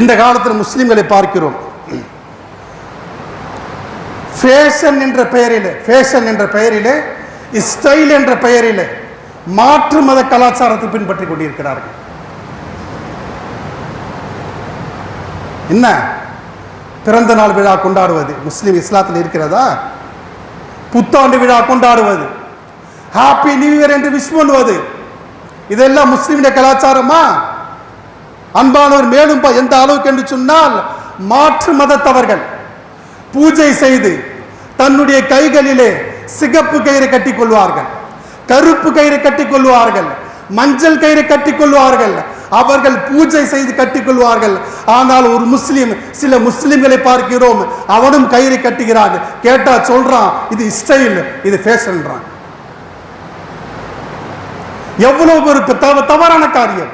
இந்த காலத்தில் முஸ்லீம்களை பார்க்கிறோம். ஃபேஷன் என்ற பெயரிலே ஃபேஷன் என்ற பெயரிலே ஸ்டைல் என்ற பெயரிலே மாற்று மத கலாச்சாரத்தை பின்பற்றி கொண்டிருக்கிறார்கள். என்ன? பிறந்த நாள் விழா கொண்டாடுவது முஸ்லீம் இஸ்லாத்தில் இருக்கிறதா? புத்தாண்டு விழா கொண்டாடுவது ஹாப்பி நியூ இயர் என்று விஷ் பண்ணுவது இதெல்லாம் முஸ்லீமுடைய கலாச்சாரமா? அன்பானவர் மேலும் எந்த அளவுக்கு என்று சொன்னால் மாற்று மதத்தவர்கள் பூஜை செய்து தன்னுடைய கைகளிலே சிகப்பு கயிறு கட்டிக் கொள்வார்கள் கருப்பு கயிறு கட்டிக் கொள்வார்கள் மஞ்சள் கயிறு கட்டி கொள்வார்கள் அவர்கள் பூஜை செய்து கட்டிக்கொள்வார்கள் ஆனால் ஒரு முஸ்லீம் சில முஸ்லிம்களை பார்க்கிறோம் அவனும் கயிறு கட்டுகிறான். கேட்டா சொல்றான் இது ஸ்டைல் இது ஃபேஷன்றான் எவ்வளவு ஒரு தவறான காரியம்.